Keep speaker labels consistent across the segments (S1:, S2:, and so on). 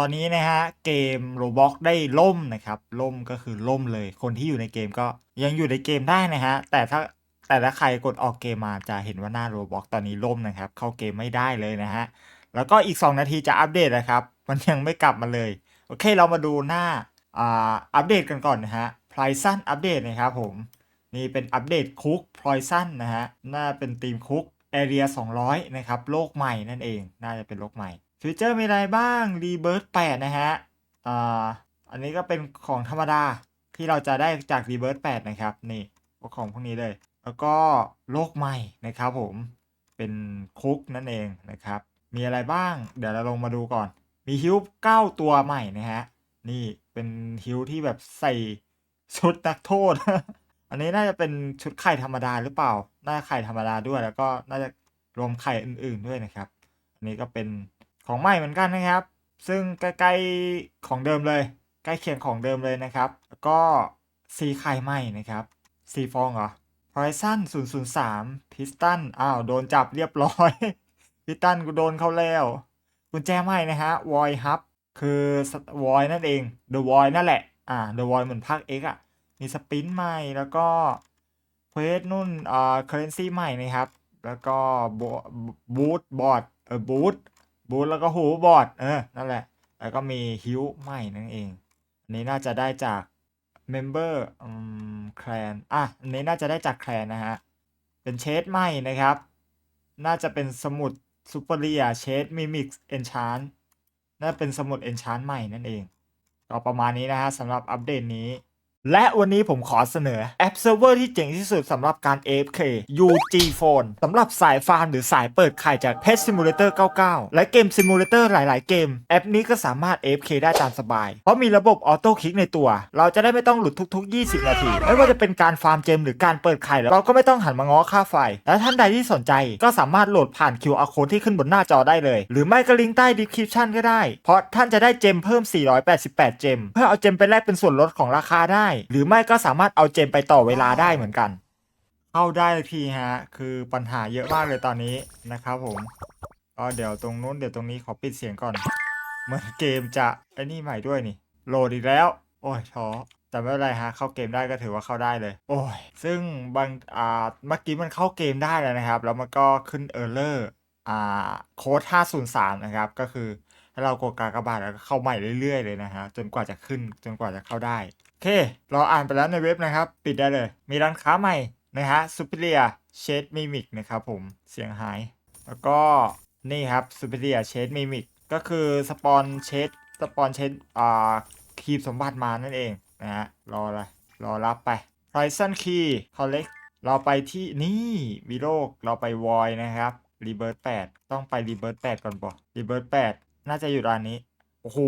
S1: ตอนนี้นะฮะเกมโรบอกได้ล่มนะครับ ล่มก็คือล่มเลย คนที่อยู่ในเกมก็ยังอยู่ในเกมได้นะฮะ แต่ถ้าแต่ถ้าใครกดออกเกมมาจะเห็นว่าหน้าโรบอกตอนนี้ล่มนะครับ เข้าเกมไม่ได้เลยนะฮะ แล้วก็อีก 2 นาทีจะอัปเดตนะครับ มันยังไม่กลับมาเลย โอเคเรามาดูหน้าอ่าอัปเดตกันก่อนนะฮะพลอยซันอัปเดตนะครับผม นี่เป็นอัปเดตคุกพลอยซันนะฮะ น่าเป็นทีมคุกแอเรีย200 นะครับ โลกใหม่นั่นเอง น่าจะเป็นโลกใหม่ ฟีเจอร์มีอะไรบ้างรีเบิร์8นะฮะอ่าอันนี้ก็เป็นของธรรมดาที่เราจะได้จากรีเบิร์8นะครับ นี่พวกของพวกนี้เลย แล้วก็โลกใหม่นะครับผมเป็นคุกนั่นเองนะครับ มีอะไรบ้าง เดี๋ยวเราลงมาดูก่อน มีฮิว9ตัวใหม่นะฮะ นี่เป็นฮิวที่แบบใส่ชุดนักโทษ อันนี้น่าจะเป็นชุดไข่ธรรมดาหรือเปล่า น่าจะไข่ธรรมดาด้วย แล้วก็น่าจะรวมไข่อื่น ๆด้วยนะครับ อันนี้ก็เป็น ของใหม่เหมือนกันนะครับ ซึ่งใกล้ๆของเดิมเลย ใกล้เคียงของเดิมเลยนะครับ แล้วก็สีไข่ใหม่นะครับสีฟองเหรอ Horizon 003 Piston อ้าว โดนจับเรียบร้อยพิสตันกูโดนเขาแล้ว กุญแจใหม่นะฮะ Void Hub คือ Void นั่นเอง The Void นั่นแหละ อ่า The Void เหมือนภาค X อะ มีสปินใหม่ แล้วก็เควสนุ่นอ่า currency ใหม่นะครับ แล้วก็บูทบอร์ดเออบูท บูทแล้วก็หูบอดเออนั่นแหละ แล้วก็มีฮิวใหม่นั่นเอง อันนี้น่าจะได้จากเมมเบอร์อืมแคลนอะอันนี้น่าจะได้จากแคลนนะฮะ เป็นเชดใหม่นะครับ น่าจะเป็นสมุดซูเปอร์เรียเชดมิมิกเอนชานน่าเป็นสมุดเอนชานใหม่นั่นเอง ก็ประมาณนี้นะฮะสำหรับอัปเดตนี้ และวันนี้ผมขอเสนอแอปเซิร์ฟเวอร์ที่เจ๋งที่สุดสำหรับการ AFK UG Phone สำหรับสายฟาร์มหรือสายเปิดไข่จาก Pet Simulator 99 และเกม Simulator หลาย ๆ เกม แอปนี้ก็สามารถ AFK ได้ตามสบาย เพราะมีระบบออโต้คลิกในตัว เราจะได้ไม่ต้องหลุดทุก ๆ 20 นาที ไม่ว่าจะเป็นการฟาร์มเจมหรือการเปิดไข่เราก็ไม่ต้องหันมาง้อค่าไฟ และท่านใดที่สนใจก็สามารถโหลดผ่าน QR code ที่ขึ้นบนหน้าจอได้เลย หรือไม่ก็ลิงก์ใต้ description ก็ได้ เพราะท่านจะได้เจมเพิ่ม 488 เจม เพื่อเอาเจมไปแลกเป็นส่วนลดของราคาได้หรือไม่ก็สามารถเอาเจมไปต่อเวลาได้เหมือนกัน เข้าได้ทีฮะ คือปัญหาเยอะมากเลยตอนนี้นะครับผมก็เดี๋ยวตรงนู้นเดี๋ยวตรงนี้ขอปิดเสียงก่อน เหมือนเกมจะไอ้นี่ใหม่ด้วยนี่ โหลดอีกแล้ว โอ้ยท้อแต่ไม่เป็นไรฮะเข้าเกมได้ก็ถือว่าเข้าได้เลย โอ้ย ซึ่งบางอ่าเมื่อกี้มันเข้าเกมได้แล้วนะครับ แล้วมันก็ขึ้นเออร์เลอร์อ่าโค้ด503 นะครับ ก็คือให้เรากดกากบาทแล้วก็เข้าใหม่เรื่อยๆเลยนะฮะจนกว่าจะขึ้นจนกว่าจะเข้าได้ เค เราอ่านไปแล้วในเว็บนะครับ ปิดได้เลย มีร้านค้าใหม่นะฮะ Superior Shade Mimic นะครับผม เสียงหาย แล้วก็นี่ครับ Superior Shade Mimic ก็คือสปอนเชดสปอนเชดอ่าคีบสมบัติมานั่นเองนะฮะ รออะไร รอรับไป Horizon Key Collect เราไปที่นี่วิโลกเราไปวอยนะครับ Rebirth 8ต้องไป Rebirth 8ก่อนป่ะ Rebirth 8น่าจะอยู่ร้านนี้ โอ้โห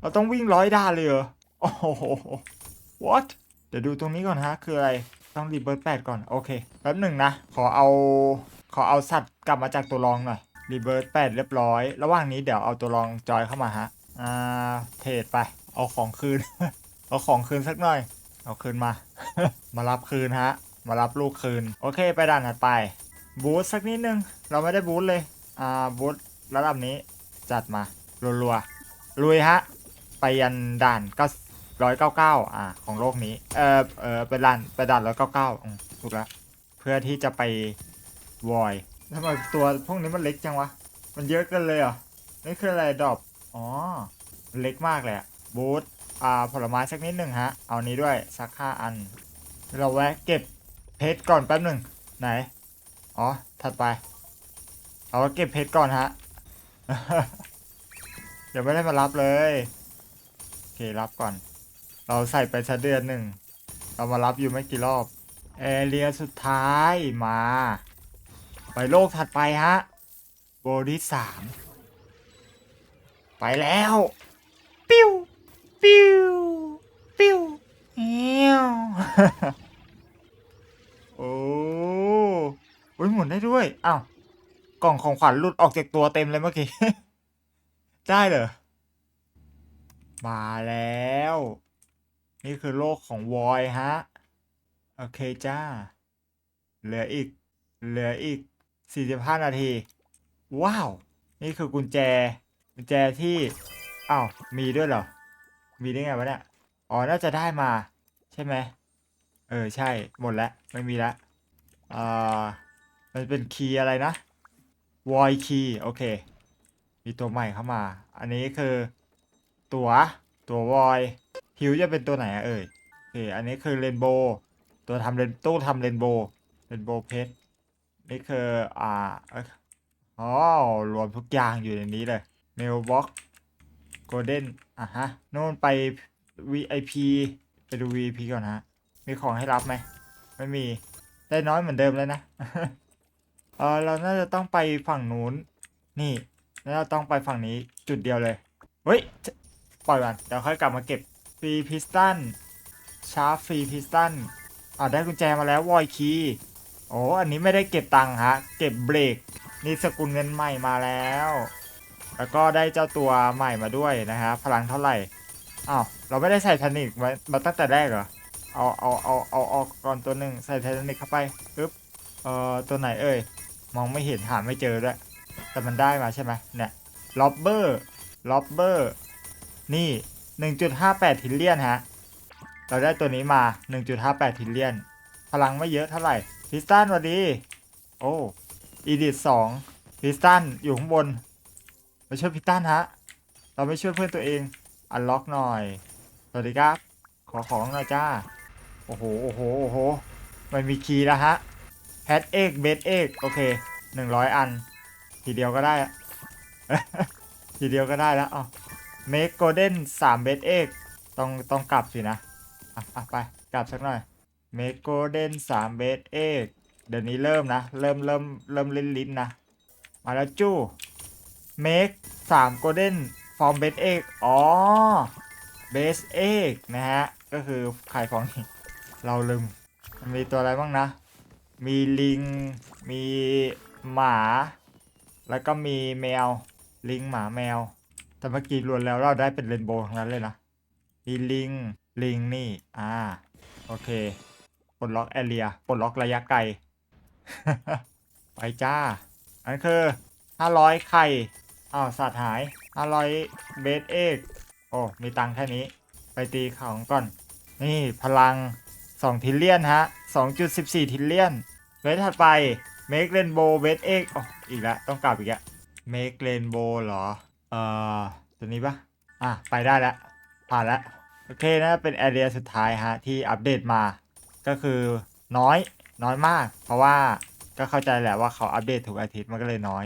S1: เราต้องวิ่งร้อยด้านเลยเหรอ โอ้โห what เดี๋ยวดูตรงนี้ก่อนฮะ คืออะไร ต้องรีเบิร์ตแปดก่อน โอเค แป๊บหนึ่งนะ ขอเอา ขอเอาสัตว์กลับมาจากตัวรองหน่อย รีเบิร์ตแปดเรียบร้อย ระหว่างนี้เดี๋ยวเอาตัวรองจอยเข้ามาฮะ อ่า เทรดไป เอาของคืน เอาของคืนสักหน่อย เอาคืนมา มารับคืนฮะ มารับลูกคืน โอเค ไปด่านถัดไป บูธสักนิดนึง เราไม่ได้บูธเลย อ่า บูธระดับนี้ จัดมา รัวๆลุยฮะ ไปยันด่านก็ ร้อยเก้าเก้าอ่า ของโลกนี้ เออเออไปด่านไปด่านร้อยเก้าเก้าถูกแล้ว เพื่อที่จะไปวอยทำไมตัวพวกนี้มันเล็กจังวะ มันเยอะเกันเลยเหรอนี่คืออะไรดรอปอ๋อ เล็กมากเลยอะบูธอ่าผลไม้สักนิดหนึ่งฮะ เอานี้ด้วยสักห้าอัน เราแวะเก็บเพชรก่อนแป๊บหนึ่งไหน อ๋อ ถัดไป เอาเก็บเพชรก่อนฮะเดี๋ยวไม่ได้มารับเลย โอเครับก่อน เราใส่ไปชะเดือนหนึ่ง เรามารับอยู่ไม่กี่รอบแอเรียสุดท้ายมา ไปโลกถัดไปฮะโบที่สามไปแล้ว ปิ้ว ปิ้ว ปิ้วเอี้ยวโอ้โอ้ยหมุนได้ด้วยอ้าวกล่องของขวัญหลุดออกจากตัวเต็มเลยเมื่อกี้ ได้เหรอ มาแล้ว นี่คือโลกของวอยฮะ โอเคจ้า เหลืออีก เหลืออีก 45 นาที ว้าว นี่คือกุญแจ กุญแจที่อ้าวมีด้วยเหรอ มีได้ไงวะเนี่ย อ๋อ น่าจะได้มา ใช่ไหม เออ ใช่ หมดแล้ว ไม่มีแล้วอ่า มันเป็นคีย์อะไรนะ void key โอเค มีตัวใหม่เข้ามา อันนี้คือ ตัว ตัว void ฮิวจะเป็นตัวไหนอะเอ่ยโอเคอันนี้คือเรนโบว์ตัวทำเรนตู้ทำเรนโบว์เรนโบว์เพชรนี่คืออ่าอ๋อรวมทุกอย่างอยู่ในนี้เลย mailbox golden อะฮะโน่นไป VIP ไปดู VIP ก่อนฮะ มีของให้รับไหม ไม่มี ได้น้อยเหมือนเดิมเลยนะ เออเราน่าจะต้องไปฝั่งนู้น นี่ แล้วเราต้องไปฝั่งนี้จุดเดียวเลย เฮ้ย ปล่อยมัน เดี๋ยวค่อยกลับมาเก็บ ฟรีพิสตันชาร์ฟฟรีพิสตันอ่าได้กุญแจมาแล้ววอยคีโอ้อันนี้ไม่ได้เก็บตังค์ฮะ เก็บเบรกนี่สกุลเงินใหม่มาแล้ว แล้วก็ได้เจ้าตัวใหม่มาด้วยนะฮะ พลังเท่าไหร่อ้าวเราไม่ได้ใส่ททานิกมามาตั้งแต่แรกเหรอเอาเอาเอาเอาออกก่อนตัวหนึ่งใส่ไททานิกเข้าไปปึ๊บเอ่อตัวไหนเอ่ยมองไม่เห็นหาไม่เจอด้วยแต่มันได้มาใช่ไหมเนี่ยล็อบเบอร์ล็อบเบอร์นี่ 1.58ทิลเลียนฮะ เราได้ตัวนี้มา 1.58ทิลเลียน พลังไม่เยอะเท่าไหร่พิสตันสวัสดี โอ้อีดิทสองพิสตันอยู่ข้างบนมาช่วยพิสตันฮะ เราไม่ช่วยเพื่อนตัวเอง อันล็อกหน่อย สวัสดีครับ ขอของหน่อยจ้า โอ้โห โอ้โห โอ้โห มันมีคีย์แล้วฮะแพทเอกเบสเอกโอเคหนึ่งร้อยอัน ทีเดียวก็ได้ ทีเดียวก็ได้แล้วอ๋อ เมกโกลเด้นสามเบสเอกต้องต้องกลับสินะ อะอะไปกลับสักหน่อยเมกโกลเด้นสามเบสเอกเดี๋ยวนี้เริ่มนะ เริ่มเริ่มเริ่มลิ้นลิ้นนะ มาแล้วจู้เมกสามโกลเด้นฟอร์มเบสเอกอ๋อเบสเอกนะฮะ ก็คือขายของนี่เราลืมมันมีตัวอะไรบ้างนะ มีลิง มีหมา แล้วก็มีแมว ลิงหมาแมว แต่เมื่อกี้รวมแล้วเราได้เป็นเรนโบว์ทั้งนั้นเลยนะ มีลิง ลิงนี่ อ่า โอเค ปลดล็อกแอเรีย ปลดล็อกระยะไกล ไปจ้า อันคือ 500 ไข่อ้าวสัตว์หาย 500 เบสเอกโอ้ มีตังแค่นี้ ไปตีของก่อน นี่พลัง 2 ทิลเลียนฮะ 2.14 ทิลเลียนเวทถัดไป Make Rainbow เวทเอกอ๋ออีกแล้ว ต้องกลับอีกแล้ว Make Rainbow เหรอ เอ่อตัวนี้ปะอะ ไปได้แล้วผ่านแล้วโอเคนะเป็นแอเรียสุดท้ายฮะ ที่อัปเดตมา ก็คือน้อยน้อยมาก เพราะว่าก็เข้าใจแหละว่าเขาอัปเดตทุกอาทิตย์มันก็เลยน้อย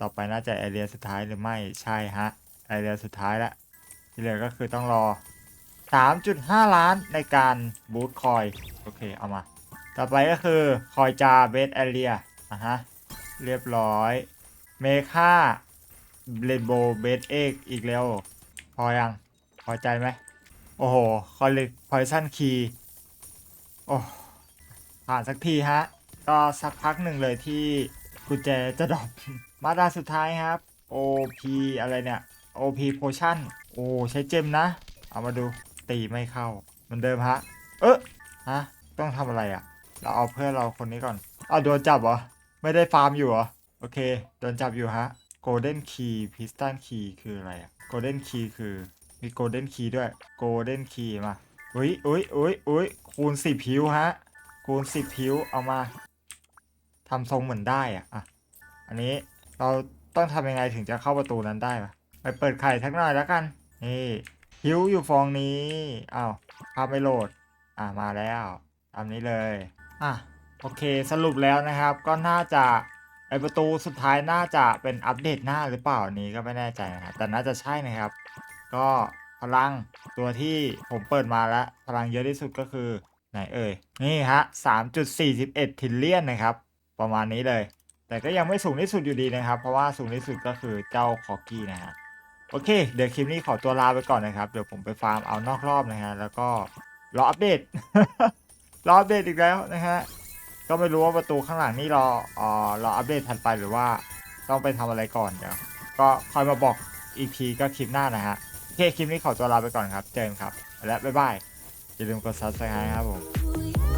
S1: ต่อไปน่าจะแอเรียสุดท้ายหรือไม่ใช่ฮะแอเรียสุดท้ายแล้วที่เหลือก็คือต้องรอ 3.5 ล้านในการบูตคอยโอเคเอามา ต่อไปก็คือคอยจาเบสแอเรียอะฮะเรียบร้อยเมค่า เรนโบว์เบสเอกอีกแล้ว พอยัง พอใจไหม โอ้โห คอลเลกพอยซันคีโอ้ผ่านสักทีฮะ ก็สักพักหนึ่งเลยที่กุญแจจะดรอปมาดาสุดท้ายครับ OP อะไรเนี่ย OP Potion โอ้ใช้เจมนะ เอามาดูตีไม่เข้าเหมือนเดิมฮะ เอ๊ะฮะ ต้องทำอะไรอะ่ะ เราเอาเพื่อนเราคนนี้ก่อนอ้าวโดนจับเหรอ ไม่ได้ฟาร์มอยู่เหรอ โอเค โดนจับอยู่ฮะ Golden Key Piston Key คืออะไรอะ Golden Key คือมี Golden Key ด้วย Golden Key มาอุ้ยอุ้ยอุ้ยอุ้ยคูณสิบพิวฮะ คูณสิบพิวเอามาทำทรงเหมือนได้อะอะ อันนี้เราต้องทำยังไงถึงจะเข้าประตูนั้นได้ปะไปเปิดไข่ทักหน่อยแล้วกัน นี่พิวอยู่ฟองนี้อ้าวภาพไม่โหลด อะมาแล้วตามนี้เลย อะโอเคสรุปแล้วนะครับก็น่าจะ ประตูสุดท้ายน่าจะเป็นอัปเดตหน้าหรือเปล่านนี้ก็ไม่แน่ใจนะครับแต่น่าจะใช่นะครับ ก็พลังตัวที่ผมเปิดมาแล้วพลังเยอะที่สุดก็คือไหนเอ่ยนี่ฮะ3.41ทิลเลียนนะครับ ประมาณนี้เลย แต่ก็ยังไม่สูงที่สุดอยู่ดีนะครับ เพราะว่าสูงที่สุดก็คือเจ้าคอกี้นะฮะโอเค เดี๋ยวคลิปนี้ขอตัวลาไปก่อนนะครับ เดี๋ยวผมไปฟาร์มเอานอกรอบนะฮะแล้วก็รออัปเดตรออัปเดตอีกแล้วนะฮะ ก็ไม่รู้ว่าประตูข้างหลังนี่รอเอ่อรออัปเดตถัดไปหรือว่าต้องไปทำอะไรก่อนเดี๋ยวก็คอยมาบอกอีกทีก็คลิปหน้านะฮะโอเคคลิปนี้ขอตัวลาไปก่อนครับ เจอกันครับ และบ๊ายบายอย่าลืมกดซับสไคร b e ครับผม